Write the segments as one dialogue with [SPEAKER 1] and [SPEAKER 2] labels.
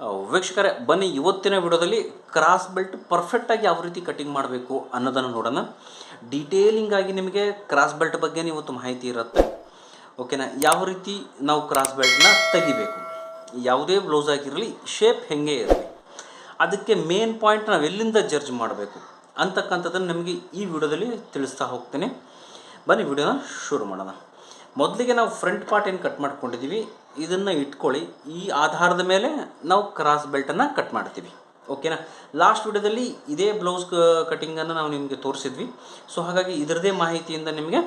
[SPEAKER 1] ವೀಕ್ಷಕರೇ, ಬನ್ನಿ ಇವತ್ತಿನ ವಿಡಿಯೋದಲ್ಲಿ ಕ್ರಾಸ್ ಬೆಲ್ಟ್ ಪರ್ಫೆಕ್ಟಾಗಿ ಯಾವ ರೀತಿ ಕಟಿಂಗ್ ಮಾಡಬೇಕು ಅನ್ನೋದನ್ನು ನೋಡೋಣ. ಡೀಟೇಲಿಂಗ್ ಆಗಿ ನಿಮಗೆ ಕ್ರಾಸ್ ಬೆಲ್ಟ್ ಬಗ್ಗೆ ಇವತ್ತು ಮಾಹಿತಿ ಇರುತ್ತೆ. ಓಕೆನಾ ಯಾವ ರೀತಿ ನಾವು ಕ್ರಾಸ್ ಬೆಲ್ಟ್ನ ತೆಗಿಬೇಕು? ಯಾವುದೇ ಬ್ಲೌಸ್ ಆಗಿರಲಿ ಶೇಪ್ ಹೆಂಗೆ ಇರಲಿ? ಅದಕ್ಕೆ ಮೇನ್ ಪಾಯಿಂಟ್ ನಾವು ಎಲ್ಲಿಂದ ಜಡ್ಜ್ ಮಾಡಬೇಕು? ಅಂತಕ್ಕಂಥದ್ದನ್ನು ನಿಮಗೆ ಈ ವಿಡಿಯೋದಲ್ಲಿ ತಿಳಿಸ್ತಾ ಹೋಗ್ತೇನೆ. ಬನ್ನಿ, ವಿಡಿಯೋನ ಶುರು ಮಾಡೋಣ. ಮೊದಲಿಗೆ ನಾವು ಫ್ರಂಟ್ ಪಾರ್ಟ್ ಏನು ಕಟ್ ಮಾಡ್ಕೊಂಡಿದ್ದೀವಿ ಇದನ್ನು ಇಟ್ಕೊಳ್ಳಿ. ಈ ಆಧಾರದ ಮೇಲೆ ನಾವು ಕ್ರಾಸ್ ಬೆಲ್ಟನ್ನು ಕಟ್ ಮಾಡ್ತೀವಿ. ಓಕೆನಾ ಲಾಸ್ಟ್ ವಿಡಿಯೋದಲ್ಲಿ ಇದೇ ಬ್ಲೌಸ್ ಕಟಿಂಗನ್ನು ನಾವು ನಿಮಗೆ ತೋರಿಸಿದ್ವಿ. ಸೊ ಹಾಗಾಗಿ ಇದರದೇ ಮಾಹಿತಿಯಿಂದ ನಿಮಗೆ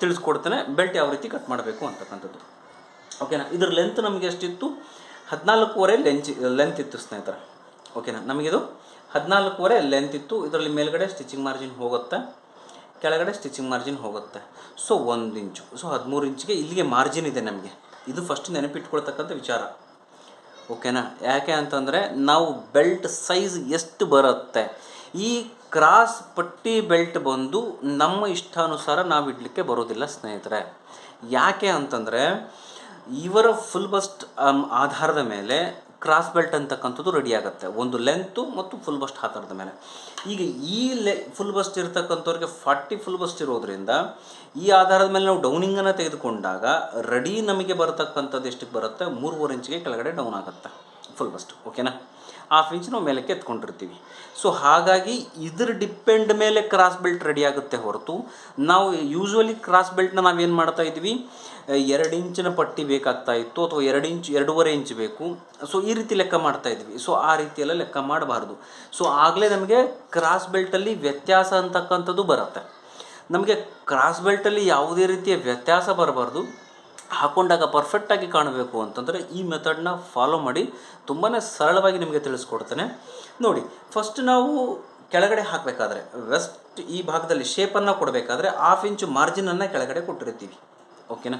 [SPEAKER 1] ತಿಳಿಸ್ಕೊಡ್ತೇನೆ ಬೆಲ್ಟ್ ಯಾವ ರೀತಿ ಕಟ್ ಮಾಡಬೇಕು ಅಂತಕ್ಕಂಥದ್ದು. ಓಕೆನಾ ಇದ್ರ ಲೆಂತ್ ನಮಗೆ ಎಷ್ಟಿತ್ತು? ಹದಿನಾಲ್ಕೂವರೆ ಲೆಂಚ್ ಲೆಂತ್ ಇತ್ತು ಸ್ನೇಹಿತರೆ. ಓಕೆನಾ ನಮಗಿದು ಹದಿನಾಲ್ಕೂವರೆ ಲೆಂತ್ ಇತ್ತು. ಇದರಲ್ಲಿ ಮೇಲ್ಗಡೆ ಸ್ಟಿಚಿಂಗ್ ಮಾರ್ಜಿನ್ ಹೋಗುತ್ತೆ. ಕೆಳಗಡೆ ಸ್ಟಿಚಿಂಗ್ ಮಾರ್ಜಿನ್ ಹೋಗುತ್ತೆ. ಸೊ ಒಂದು ಇಂಚು ಸೊ ಹದಿಮೂರು ಇಂಚಿಗೆ ಇಲ್ಲಿಗೆ ಮಾರ್ಜಿನ್ ಇದೆ ನಮಗೆ. ಇದು ಫಸ್ಟ್ ನೆನಪಿಟ್ಕೊಳ್ತಕ್ಕಂಥ ವಿಚಾರ. ಓಕೆನಾ ಯಾಕೆ ಅಂತಂದರೆ ನಾವು ಬೆಲ್ಟ್ ಸೈಜ್ ಎಷ್ಟು ಬರುತ್ತೆ? ಈ ಕ್ರಾಸ್ ಪಟ್ಟಿ ಬೆಲ್ಟ್ ಬಂದು ನಮ್ಮ ಇಷ್ಟಾನುಸಾರ ನಾವು ಇಡಲಿಕ್ಕೆ ಬರೋದಿಲ್ಲ ಸ್ನೇಹಿತರೆ. ಯಾಕೆ ಅಂತಂದರೆ ಇವರ ಫುಲ್ ಬಸ್ಟ್ ಆಧಾರದ ಮೇಲೆ ಕ್ರಾಸ್ ಬೆಲ್ಟ್ ಅಂತಕ್ಕಂಥದ್ದು ರೆಡಿ ಆಗುತ್ತೆ. ಒಂದು ಲೆಂತು ಮತ್ತು ಫುಲ್ ಬಸ್ಟ್ ಆಧಾರದ ಮೇಲೆ. ಈಗ ಈ ಲೆ ಫುಲ್ ಬಸ್ಟ್ ಇರ್ತಕ್ಕಂಥವ್ರಿಗೆ ಫಾರ್ಟಿ ಫುಲ್ ಬಸ್ಟ್ ಇರೋದ್ರಿಂದ ಈ ಆಧಾರದ ಮೇಲೆ ನಾವು ಡೌನಿಂಗನ್ನು ತೆಗೆದುಕೊಂಡಾಗ ರೆಡಿ ನಮಗೆ ಬರತಕ್ಕಂಥದ್ದು ಎಷ್ಟಕ್ಕೆ ಬರುತ್ತೆ? ಮೂರುವರೆ ಇಂಚಿಗೆ ಕೆಳಗಡೆ ಡೌನ್ ಆಗುತ್ತೆ. ಫುಲ್ ಬಸ್ಟ್ ಓಕೆನಾ ಹಾಫ್ ಇಂಚ್ ನಾವು ಮೇಲಕ್ಕೆ ಎತ್ಕೊಂಡಿರ್ತೀವಿ ಸೊ ಹಾಗಾಗಿ ಇದ್ರ ಡಿಪೆಂಡ್ ಮೇಲೆ ಕ್ರಾಸ್ ಬೆಲ್ಟ್ ರೆಡಿ ಆಗುತ್ತೆ ಹೊರತು. ನಾವು ಯೂಶ್ವಲಿ ಕ್ರಾಸ್ ಬೆಲ್ಟ್ನ ನಾವೇನು ಮಾಡ್ತಾ ಇದ್ವಿ? ಎರಡು ಇಂಚಿನ ಪಟ್ಟಿ ಬೇಕಾಗ್ತಾ ಇತ್ತು, ಅಥವಾ ಎರಡು ಇಂಚ್ ಎರಡೂವರೆ ಇಂಚ್ ಬೇಕು. ಸೊ ಈ ರೀತಿ ಲೆಕ್ಕ ಮಾಡ್ತಾ ಇದ್ವಿ. ಸೊ ಆ ರೀತಿಯೆಲ್ಲ ಲೆಕ್ಕ ಮಾಡಬಾರ್ದು. ಸೊ ಆಗಲೇ ನಮಗೆ ಕ್ರಾಸ್ ಬೆಲ್ಟಲ್ಲಿ ವ್ಯತ್ಯಾಸ ಅಂತಕ್ಕಂಥದ್ದು ಬರುತ್ತೆ. ನಮಗೆ ಕ್ರಾಸ್ ಬೆಲ್ಟಲ್ಲಿ ಯಾವುದೇ ರೀತಿಯ ವ್ಯತ್ಯಾಸ ಬರಬಾರ್ದು. ಹಾಕೊಂಡಾಗ ಪರ್ಫೆಕ್ಟಾಗಿ ಕಾಣಬೇಕು ಅಂತಂದರೆ ಈ ಮೆಥಡ್ನ ಫಾಲೋ ಮಾಡಿ ತುಂಬಾ ಸರಳವಾಗಿ ನಿಮಗೆ ತಿಳಿಸ್ಕೊಡ್ತೇನೆ. ನೋಡಿ ಫಸ್ಟ್ ನಾವು ಕೆಳಗಡೆ ಹಾಕಬೇಕಾದ್ರೆ ವೆಸ್ಟ್ ಈ ಭಾಗದಲ್ಲಿ ಶೇಪನ್ನು ಕೊಡಬೇಕಾದ್ರೆ ಹಾಫ್ ಇಂಚು ಮಾರ್ಜಿನನ್ನು ಕೆಳಗಡೆ ಕೊಟ್ಟಿರ್ತೀವಿ. ಓಕೆನಾ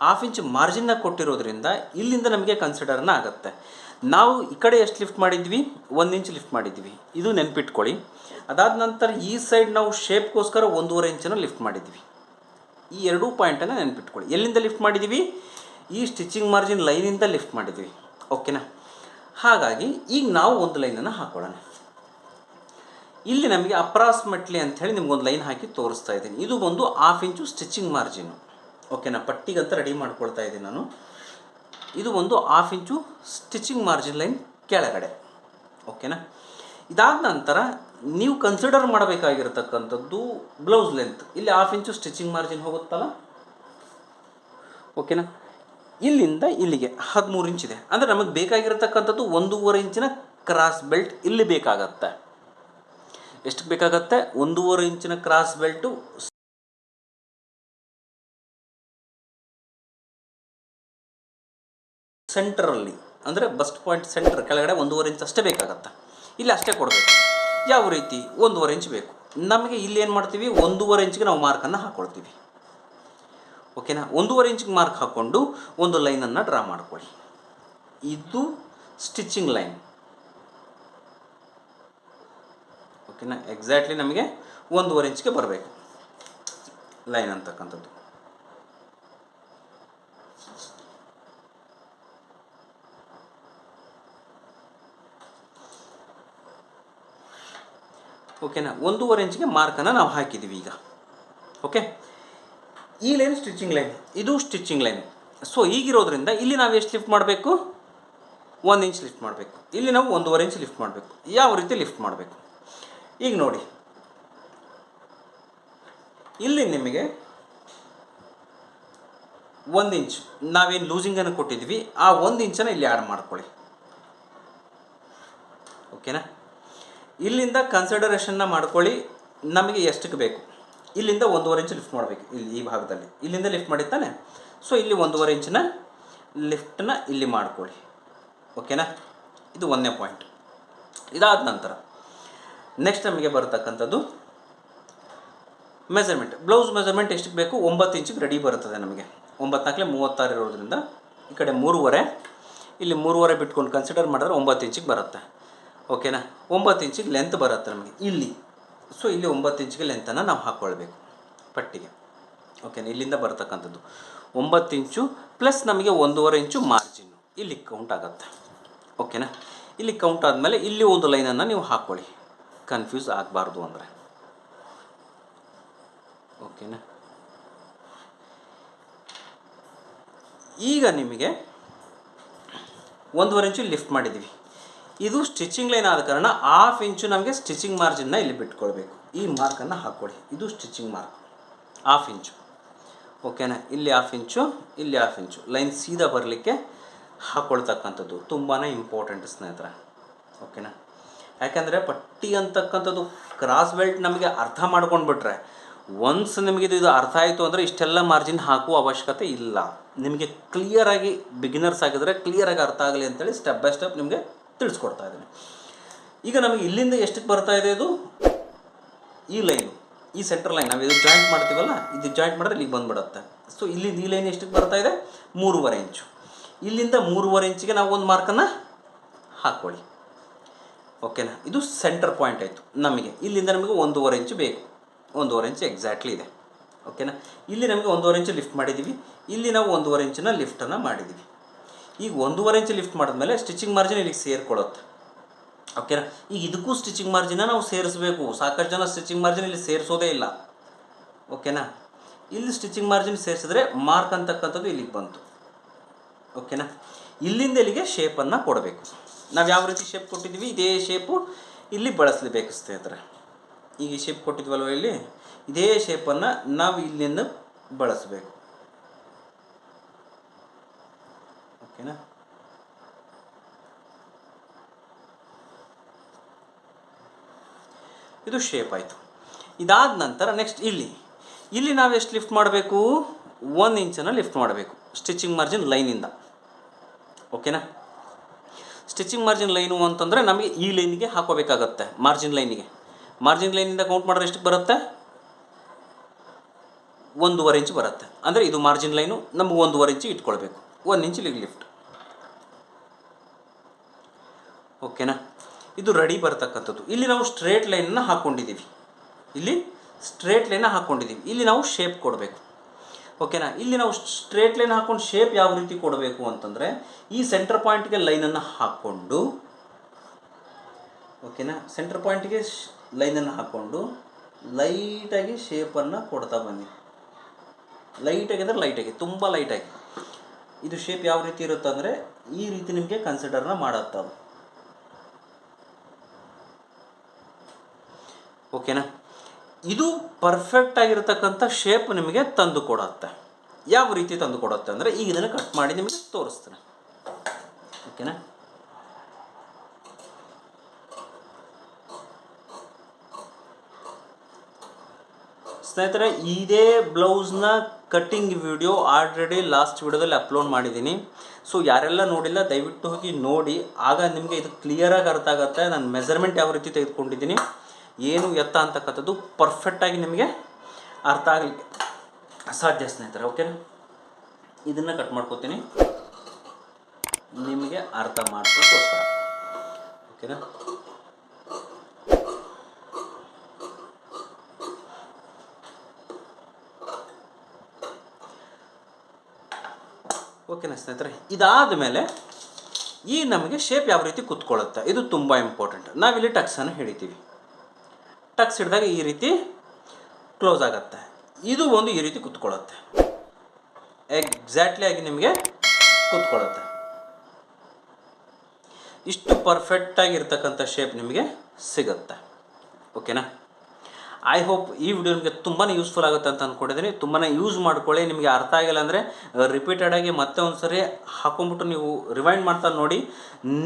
[SPEAKER 1] ಹಾಫ್ ಇಂಚ್ ಮಾರ್ಜಿನ್ನ ಕೊಟ್ಟಿರೋದ್ರಿಂದ ಇಲ್ಲಿಂದ ನಮಗೆ ಕನ್ಸಿಡರ್ನ ಆಗುತ್ತೆ. ನಾವು ಈ ಕಡೆ ಎಷ್ಟು ಲಿಫ್ಟ್ ಮಾಡಿದ್ವಿ? ಒಂದು ಇಂಚ್ ಲಿಫ್ಟ್ ಮಾಡಿದ್ವಿ. ಇದು ನೆನ್ಪಿಟ್ಕೊಳ್ಳಿ. ಅದಾದ ನಂತರ ಈ ಸೈಡ್ ನಾವು ಶೇಪ್ಗೋಸ್ಕರ ಒಂದೂವರೆ ಇಂಚನ್ನು ಲಿಫ್ಟ್ ಮಾಡಿದ್ವಿ. ಈ ಎರಡೂ ಪಾಯಿಂಟನ್ನು ನೆನ್ಪಿಟ್ಕೊಳ್ಳಿ. ಎಲ್ಲಿಂದ ಲಿಫ್ಟ್ ಮಾಡಿದ್ದೀವಿ ಈ ಸ್ಟಿಚಿಂಗ್ ಮಾರ್ಜಿನ್ ಲೈನಿಂದ ಲಿಫ್ಟ್ ಮಾಡಿದ್ವಿ. ಓಕೆನಾ ಹಾಗಾಗಿ ಈಗ ನಾವು ಒಂದು ಲೈನನ್ನು ಹಾಕೊಳ್ಳೋಣ. ಇಲ್ಲಿ ನಮಗೆ ಅಪ್ರಾಕ್ಸಿಮೇಟ್ಲಿ ಅಂಥೇಳಿ ನಿಮ್ಗೊಂದು ಲೈನ್ ಹಾಕಿ ತೋರಿಸ್ತಾ ಇದ್ದೀನಿ. ಇದು ಒಂದು ಹಾಫ್ ಇಂಚು ಸ್ಟಿಚಿಂಗ್ ಮಾರ್ಜಿನು ಓಕೆನಾ ಪಟ್ಟಿಗಂತ ರೆಡಿ ಮಾಡ್ಕೊಳ್ತಾ ಇದ್ದೀನಿ ನಾನು. ಇದು ಒಂದು half inch stitching margin line ಕೆಳಗಡೆ. ಓಕೆನಾ ಇದಾದ ನಂತರ ನೀವು ಕನ್ಸಿಡರ್ ಮಾಡಬೇಕಾಗಿರ್ತಕ್ಕಂಥದ್ದು ಬ್ಲೌಸ್ ಲೆಂತ್ ಇಲ್ಲಿ ಹಾಫ್ ಇಂಚು ಸ್ಟಿಚಿಂಗ್ ಮಾರ್ಜಿನ್ ಹೋಗುತ್ತಲ್ಲ? ಓಕೆನಾ ಇಲ್ಲಿಂದ ಇಲ್ಲಿಗೆ ಹದಿಮೂರು ಇದೆ. ಅಂದರೆ ನಮಗೆ ಬೇಕಾಗಿರತಕ್ಕಂಥದ್ದು ಒಂದೂವರೆ ಇಂಚಿನ ಕ್ರಾಸ್ ಬೆಲ್ಟ್ ಇಲ್ಲಿ ಬೇಕಾಗತ್ತೆ. ಎಷ್ಟು ಬೇಕಾಗತ್ತೆ? ಒಂದೂವರೆ ಇಂಚಿನ ಕ್ರಾಸ್ ಬೆಲ್ಟು ಸೆಂಟ್ರಲ್ಲಿ ಅಂದರೆ ಬಸ್ಟ್ ಪಾಯಿಂಟ್ ಸೆಂಟರ್ ಕೆಳಗಡೆ ಒಂದೂವರೆ ಇಂಚ್ ಅಷ್ಟೇ ಬೇಕಾಗತ್ತೆ. ಇಲ್ಲಿ ಅಷ್ಟೇ ಕೊಡಬೇಕು. ಯಾವ ರೀತಿ ಒಂದೂವರೆ ಇಂಚ್ ಬೇಕು? ನಮಗೆ ಇಲ್ಲಿ ಏನು ಮಾಡ್ತೀವಿ? ಒಂದೂವರೆ ಇಂಚ್ಗೆ ನಾವು ಮಾರ್ಕನ್ನು ಹಾಕ್ಕೊಳ್ತೀವಿ ಓಕೆನಾ ಒಂದೂವರೆ ಇಂಚ್ಗೆ ಮಾರ್ಕ್ ಹಾಕ್ಕೊಂಡು ಒಂದು ಲೈನನ್ನು ಡ್ರಾ ಮಾಡ್ಕೊಳ್ಳಿ. ಇದು ಸ್ಟಿಚಿಂಗ್ ಲೈನ್ ಓಕೆನಾ ಎಕ್ಸಾಕ್ಟ್ಲಿ ನಮಗೆ ಒಂದೂವರೆ ಇಂಚ್ಗೆ ಬರಬೇಕು. ಲೈನ್ ಅಂತಕ್ಕಂಥದ್ದು. ಓಕೆನಾ? ಒಂದೂವರೆ ಇಂಚಿಗೆ ಮಾರ್ಕನ್ನು ನಾವು ಹಾಕಿದ್ದೀವಿ ಈಗ. ಓಕೆ? ಈ ಲೈನ್ ಸ್ಟಿಚಿಂಗ್ ಲೈನ್ ಇದು ಸ್ಟಿಚಿಂಗ್ ಲೈನ್ ಸೊ ಈಗಿರೋದ್ರಿಂದ ಇಲ್ಲಿ ನಾವು ಎಷ್ಟು ಲಿಫ್ಟ್ ಮಾಡಬೇಕು? ಒಂದು ಇಂಚ್ ಲಿಫ್ಟ್ ಮಾಡಬೇಕು. ಇಲ್ಲಿ ನಾವು ಒಂದೂವರೆ ಇಂಚ್ ಲಿಫ್ಟ್ ಮಾಡಬೇಕು. ಯಾವ ರೀತಿ ಲಿಫ್ಟ್ ಮಾಡಬೇಕು? ಈಗ ನೋಡಿ. ಇಲ್ಲಿ ನಿಮಗೆ ಒಂದು ಇಂಚ್, ನಾವೇನು ಲೂಸಿಂಗನ್ನು ಕೊಟ್ಟಿದ್ವಿ, ಆ ಒಂದು ಇಂಚನ್ನು ಇಲ್ಲಿ ಆ್ಯಡ್ ಮಾಡ್ಕೊಳ್ಳಿ. ಓಕೆನಾ? ಇಲ್ಲಿಂದ ಕನ್ಸಿಡರೇಷನ್ನ ಮಾಡ್ಕೊಳ್ಳಿ, ನಮಗೆ ಎಷ್ಟಕ್ಕೆ ಬೇಕು? ಇಲ್ಲಿಂದ ಒಂದೂವರೆ ಇಂಚ್ ಲಿಫ್ಟ್ ಮಾಡಬೇಕು, ಇಲ್ಲಿ ಈ ಭಾಗದಲ್ಲಿ. ಇಲ್ಲಿಂದ ಲಿಫ್ಟ್ ಮಾಡಿದ್ದಾನೆ ಸೊ ಇಲ್ಲಿ ಒಂದೂವರೆ ಇಂಚಿನ ಲಿಫ್ಟನ್ನ ಇಲ್ಲಿ ಮಾಡ್ಕೊಳ್ಳಿ. ಓಕೆನಾ ಇದು ಒಂದನೇ ಪಾಯಿಂಟ್ ಇದಾದ ನಂತರ ನೆಕ್ಸ್ಟ್ ನಮಗೆ ಬರತಕ್ಕಂಥದ್ದು ಮೆಜರ್ಮೆಂಟ್ ಬ್ಲೌಸ್ ಮೆಜರ್ಮೆಂಟ್ ಎಷ್ಟಕ್ಕೆ ಬೇಕು? ಒಂಬತ್ತು ಇಂಚಿಗೆ ರೆಡಿ ಬರ್ತದೆ ನಮಗೆ. ಒಂಬತ್ತು ನಾಲ್ಕಲೆ ಮೂವತ್ತಾರು ಇರೋದ್ರಿಂದ, ಈ ಕಡೆ ಮೂರುವರೆ, ಇಲ್ಲಿ ಮೂರುವರೆ ಬಿಟ್ಕೊಂಡು ಕನ್ಸಿಡರ್ ಮಾಡಿದ್ರೆ ಒಂಬತ್ತು ಇಂಚಿಗೆ ಬರುತ್ತೆ. ಓಕೆನಾ ಒಂಬತ್ತು ಇಂಚಿಗೆ ಲೆಂತ್ ಬರುತ್ತೆ ನಮಗೆ, ಇಲ್ಲಿ. ಸೊ ಇಲ್ಲಿ ಒಂಬತ್ತು ಇಂಚಿಗೆ ಲೆಂತನ್ನು ನಾವು ಹಾಕ್ಕೊಳ್ಬೇಕು ಪಟ್ಟಿಗೆ. ಓಕೆನಾ ಇಲ್ಲಿಂದ ಬರತಕ್ಕಂಥದ್ದು. ಒಂಬತ್ತು ಇಂಚು ಪ್ಲಸ್ ನಮಗೆ ಒಂದೂವರೆ ಇಂಚು ಮಾರ್ಜಿನ್ನು ಇಲ್ಲಿ ಕೌಂಟ್ ಆಗುತ್ತೆ. ಓಕೆನಾ ಇಲ್ಲಿ ಕೌಂಟ್ ಆದಮೇಲೆ ಇಲ್ಲಿ ಒಂದು ಲೈನನ್ನು ನೀವು ಹಾಕ್ಕೊಳ್ಳಿ ಕನ್ಫ್ಯೂಸ್ ಆಗಬಾರ್ದು ಅಂದರೆ. ಓಕೆನಾ ಈಗ ನಿಮಗೆ ಒಂದೂವರೆ ಇಂಚು ಲಿಫ್ಟ್ ಮಾಡಿದ್ದೀವಿ ಇದು ಸ್ಟಿಚಿಂಗ್ ಲೈನ್ ಆದ ಕಾರಣ ಹಾಫ್ ಇಂಚು ನಮಗೆ ಸ್ಟಿಚಿಂಗ್ ಮಾರ್ಜಿನ್ನ ಇಲ್ಲಿ ಬಿಟ್ಕೊಳ್ಬೇಕು ಈ ಮಾರ್ಕನ್ನು ಹಾಕ್ಕೊಳ್ಳಿ ಇದು ಸ್ಟಿಚಿಂಗ್ ಮಾರ್ಕ್ ಹಾಫ್ ಇಂಚು ಓಕೆನಾ ಇಲ್ಲಿ ಹಾಫ್ ಇಂಚು ಇಲ್ಲಿ ಹಾಫ್ ಇಂಚು ಲೈನ್ ಸೀದಾ ಬರಲಿಕ್ಕೆ ಹಾಕ್ಕೊಳ್ತಕ್ಕಂಥದ್ದು ತುಂಬಾ ಇಂಪಾರ್ಟೆಂಟ್ ಸ್ನೇಹಿತರೆ. ಓಕೆನಾ ಯಾಕೆಂದರೆ ಪಟ್ಟಿ ಅಂತಕ್ಕಂಥದ್ದು ಕ್ರಾಸ್ ಬೆಲ್ಟ್ ನಮಗೆ ಅರ್ಥ ಮಾಡ್ಕೊಂಡ್ಬಿಟ್ರೆ ಒನ್ಸ್ ನಿಮಗೆ ಇದು ಅರ್ಥ ಆಯಿತು ಅಂದರೆ ಇಷ್ಟೆಲ್ಲ ಮಾರ್ಜಿನ್ ಹಾಕುವ ಅವಶ್ಯಕತೆ ಇಲ್ಲ. ನಿಮಗೆ ಕ್ಲಿಯರಾಗಿ ಬಿಗಿನರ್ಸ್ ಆಗಿದ್ರೆ ಕ್ಲಿಯರಾಗಿ ಅರ್ಥ ಆಗಲಿ ಅಂತೇಳಿ ಸ್ಟೆಪ್ ಬೈ ಸ್ಟೆಪ್ ನಿಮಗೆ ತಿಳಿಸ್ಕೊಡ್ತಾ ಇದ್ದೀನಿ. ಈಗ ನಮಗೆ ಇಲ್ಲಿಂದ ಎಷ್ಟಕ್ಕೆ ಬರ್ತಾ ಇದೆ ಇದು? ಈ ಲೈನು ಈ ಸೆಂಟರ್ ಲೈನ್ ನಾವು ಇದು ಜಾಯಿಂಟ್ ಮಾಡ್ತೀವಲ್ಲ, ಇದು ಜಾಯಿಂಟ್ ಮಾಡಿದ್ರೆ ಇಲ್ಲಿಗೆ ಬಂದುಬಿಡುತ್ತೆ. ಸೊ ಇಲ್ಲಿಂದ ಈ ಲೈನ್ ಎಷ್ಟಕ್ಕೆ ಬರ್ತಾ ಇದೆ? ಮೂರುವರೆ ಇಂಚು. ಇಲ್ಲಿಂದ ಮೂರುವರೆ ಇಂಚಿಗೆ ನಾವು ಒಂದು ಮಾರ್ಕನ್ನು ಹಾಕ್ಕೊಳ್ಳಿ ಓಕೆನಾ ಇದು ಸೆಂಟರ್ ಪಾಯಿಂಟ್ ಆಯಿತು ನಮಗೆ. ಇಲ್ಲಿಂದ ನಮಗೆ ಒಂದೂವರೆ ಇಂಚು ಬೇಕು. ಒಂದೂವರೆ ಇಂಚು ಎಕ್ಸಾಕ್ಟ್ಲಿ ಇದೆ. ಓಕೆನಾ ಇಲ್ಲಿ ನಮಗೆ ಒಂದೂವರೆ ಇಂಚು ಲಿಫ್ಟ್ ಮಾಡಿದ್ದೀವಿ ಇಲ್ಲಿ ನಾವು ಒಂದೂವರೆ ಇಂಚಿನ ಲಿಫ್ಟನ್ನು ಮಾಡಿದ್ದೀವಿ ಈಗ ಒಂದೂವರೆ ಇಂಚು ಲಿಫ್ಟ್ ಮಾಡಿದ್ಮೇಲೆ ಸ್ಟಿಚಿಂಗ್ ಮಾರ್ಜಿನ್ ಇಲ್ಲಿಗೆ ಸೇರ್ಕೊಳ್ಳುತ್ತೆ. ಓಕೆನಾ ಈಗ ಇದಕ್ಕೂ ಸ್ಟಿಚಿಂಗ್ ಮಾರ್ಜಿನ ನಾವು ಸೇರಿಸಬೇಕು. ಸಾಕಷ್ಟು ಜನ ಸ್ಟಿಚಿಂಗ್ ಮಾರ್ಜಿನ್ ಇಲ್ಲಿ ಸೇರಿಸೋದೇ ಇಲ್ಲ. ಓಕೆನಾ ಇಲ್ಲಿ ಸ್ಟಿಚಿಂಗ್ ಮಾರ್ಜಿನ್ ಸೇರಿಸಿದ್ರೆ ಮಾರ್ಕ್ ಅಂತಕ್ಕಂಥದ್ದು ಇಲ್ಲಿಗೆ ಬಂತು. ಓಕೆನಾ ಇಲ್ಲಿಂದ ಇಲ್ಲಿಗೆ ಶೇಪನ್ನು ಕೊಡಬೇಕು. ನಾವು ಯಾವ ರೀತಿ ಶೇಪ್ ಕೊಟ್ಟಿದ್ದೀವಿ? ಇದೇ ಶೇಪು ಇಲ್ಲಿ ಬಳಸಲೇಬೇಕು ಸ್ನೇಹಿತರೆ. ಈಗ ಶೇಪ್ ಕೊಟ್ಟಿದ್ವಲ್ವ ಇಲ್ಲಿ? ಇದೇ ಶೇಪನ್ನು ನಾವು ಇಲ್ಲಿಂದ ಬಳಸಬೇಕು. ಇದು ಶೇಪ್ ಆಯಿತು. ಇದಾದ ನಂತರ ನೆಕ್ಸ್ಟ್ ಇಲ್ಲಿ. ಇಲ್ಲಿ ನಾವು ಎಷ್ಟು ಲಿಫ್ಟ್ ಮಾಡಬೇಕು? ಒಂದು ಇಂಚನ್ನು ಲಿಫ್ಟ್ ಮಾಡಬೇಕು. ಸ್ಟಿಚಿಂಗ್ ಮಾರ್ಜಿನ್ ಲೈನಿಂದ ಓಕೆನಾ ಸ್ಟಿಚಿಂಗ್ ಮಾರ್ಜಿನ್ ಲೈನು ಅಂತಂದರೆ ನಮಗೆ ಈ ಲೈನಿಗೆ ಹಾಕೋಬೇಕಾಗತ್ತೆ ಮಾರ್ಜಿನ್ ಲೈನಿಗೆ ಮಾರ್ಜಿನ್ ಲೈನಿಂದ ಕೌಂಟ್ ಮಾಡಿದ್ರೆ ಎಷ್ಟು ಬರುತ್ತೆ? ಒಂದೂವರೆ ಇಂಚ್ ಬರುತ್ತೆ. ಅಂದರೆ ಇದು ಮಾರ್ಜಿನ್ ಲೈನು ನಮಗೆ ಒಂದೂವರೆ ಇಂಚು ಇಟ್ಕೊಳ್ಬೇಕು. ಒಂದು ಇಂಚು ಲಿಫ್ಟ್ ಓಕೆನಾ? ಇದು ರೆಡಿ ಬರ್ತಕ್ಕಂಥದ್ದು. ಇಲ್ಲಿ ನಾವು ಸ್ಟ್ರೇಟ್ ಲೈನನ್ನ ಹಾಕ್ಕೊಂಡಿದ್ದೀವಿ ಇಲ್ಲಿ ಸ್ಟ್ರೇಟ್ ಲೈನ ಹಾಕ್ಕೊಂಡಿದ್ದೀವಿ ಇಲ್ಲಿ ನಾವು ಶೇಪ್ ಕೊಡಬೇಕು. ಓಕೆನಾ? ಇಲ್ಲಿ ನಾವು ಸ್ಟ್ರೇಟ್ ಲೈನ್ ಹಾಕ್ಕೊಂಡು ಶೇಪ್ ಯಾವ ರೀತಿ ಕೊಡಬೇಕು ಅಂತಂದರೆ, ಈ ಸೆಂಟರ್ ಪಾಯಿಂಟ್ಗೆ ಲೈನನ್ನು ಹಾಕ್ಕೊಂಡು ಓಕೆನಾ? ಸೆಂಟರ್ ಪಾಯಿಂಟ್ಗೆ ಲೈನನ್ನು ಹಾಕ್ಕೊಂಡು ಲೈಟಾಗಿ ಶೇಪನ್ನು ಕೊಡ್ತಾ ಬನ್ನಿ. ಲೈಟಾಗಿ ಅಂದರೆ ಲೈಟಾಗಿ ತುಂಬ ಲೈಟಾಗಿ ಇದು ಶೇಪ್ ಯಾವ ರೀತಿ ಇರುತ್ತೆ ಅಂದರೆ ಈ ರೀತಿ ನಿಮಗೆ ಕನ್ಸಿಡರ್ನ ಮಾಡುತ್ತದು. ಓಕೆನಾ? ಇದು ಪರ್ಫೆಕ್ಟ್ ಆಗಿರತಕ್ಕಂಥ ಶೇಪ್ ನಿಮಗೆ ತಂದು ಕೊಡುತ್ತೆ. ಯಾವ ರೀತಿ ತಂದು ಕೊಡುತ್ತೆ ಅಂದರೆ ಈಗ ಇದನ್ನು ಕಟ್ ಮಾಡಿ ನಿಮಗೆ ತೋರಿಸ್ತೇನೆ. ಓಕೆನಾ? ಸ್ನೇಹಿತರೆ, ಇದೇ ಬ್ಲೌಸ್ನ ಕಟ್ಟಿಂಗ್ ವಿಡಿಯೋ ಆಲ್ರೆಡಿ ಲಾಸ್ಟ್ ವಿಡಿಯೋದಲ್ಲಿ ಅಪ್ಲೋಡ್ ಮಾಡಿದ್ದೀನಿ. ಸೊ ಯಾರೆಲ್ಲ ನೋಡಿಲ್ಲ, ದಯವಿಟ್ಟು ಹೋಗಿ ನೋಡಿ. ಆಗ ನಿಮಗೆ ಇದು ಕ್ಲಿಯರಾಗಿ ಅರ್ಥ ಆಗುತ್ತೆ. ನಾನು ಮೆಜರ್ಮೆಂಟ್ ಯಾವ ರೀತಿ ತೆಗೆದುಕೊಂಡಿದ್ದೀನಿ. ಏನು ಎತ್ತ ಅಂತಕ್ಕಂಥದ್ದು ಪರ್ಫೆಕ್ಟಾಗಿ ನಿಮಗೆ ಅರ್ಥ ಆಗಲಿಕ್ಕೆ ಅಸಾಧ್ಯ ಸ್ನೇಹಿತರೆ ಓಕೆನಾ ಇದನ್ನು ಕಟ್ ಮಾಡ್ಕೋತೀನಿ. ನಿಮಗೆ ಅರ್ಥ ಮಾಡ್ಕೋಸ್ಕರ ಓಕೆನಾ ಓಕೆನಾ ಸ್ನೇಹಿತರೆ, ಇದಾದ ಮೇಲೆ ಈ ನಮಗೆ ಶೇಪ್ ಯಾವ ರೀತಿ ಕುತ್ಕೊಳ್ಳುತ್ತೆ? ಇದು ತುಂಬ ಇಂಪಾರ್ಟೆಂಟ್ ನಾವಿಲ್ಲಿ ಟಕ್ಸನ್ನು ಹಿಡಿತೀವಿ. ಟಕ್ಸ್ ಈ ರೀತಿ ಕ್ಲೋಸ್ ಆಗುತ್ತೆ. ಇದು ಒಂದು ಈ ರೀತಿ ಕುತ್ಕೊಳ್ಳುತ್ತೆ. ಎಕ್ಸಾಕ್ಟ್ಲಿ ಆಗಿ ನಿಮಗೆ ಕೂತ್ಕೊಳ್ಳುತ್ತೆ. ಇಷ್ಟು ಪರ್ಫೆಕ್ಟಾಗಿರ್ತಕ್ಕಂಥ ಶೇಪ್ ನಿಮಗೆ ಸಿಗುತ್ತೆ. ಓಕೆನಾ ಐ ಹೋಪ್ ಈ ವಿಡಿಯೋ ನಿಮಗೆ ತುಂಬಾ ಯೂಸ್ಫುಲ್ ಆಗುತ್ತೆ ಅಂತ ಅಂದ್ಕೊಂಡಿದ್ದೀನಿ ತುಂಬಾ ಯೂಸ್ ಮಾಡ್ಕೊಳ್ಳಿ. ನಿಮಗೆ ಅರ್ಥ ಆಗಿಲ್ಲ ಅಂದರೆ ರಿಪೀಟೆಡಾಗಿ ಮತ್ತೆ ಒಂದು ಸರಿ ಹಾಕೊಂಡ್ಬಿಟ್ಟು ನೀವು ರಿವೈಂಡ್ ಮಾಡ್ತಾ ನೋಡಿ.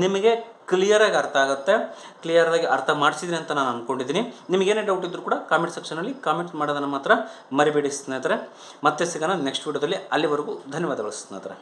[SPEAKER 1] ನಿಮಗೆ ಕ್ಲಿಯರಾಗಿ ಅರ್ಥ ಆಗುತ್ತೆ. ಕ್ಲಿಯರಾಗಿ ಅರ್ಥ ಮಾಡಿಸಿದ್ರಿ ಅಂತ ನಾನು ಅಂದ್ಕೊಂಡಿದ್ದೀನಿ ನಿಮಗೇನೇ ಡೌಟ್ ಇದ್ದರೂ ಕೂಡ ಕಾಮೆಂಟ್ ಸೆಕ್ಷನಲ್ಲಿ ಕಾಮೆಂಟ್ ಮಾಡೋದನ್ನು ಮಾತ್ರ ಮರಿಬೇಡಿ ಸ್ನೇಹಿತರೆ. ಮತ್ತೆ ಸಿಗೋಣ ನೆಕ್ಸ್ಟ್ ವಿಡಿಯೋದಲ್ಲಿ ಅಲ್ಲಿವರೆಗೂ ಧನ್ಯವಾದಗಳು ಸ್ನೇಹಿತರೆ.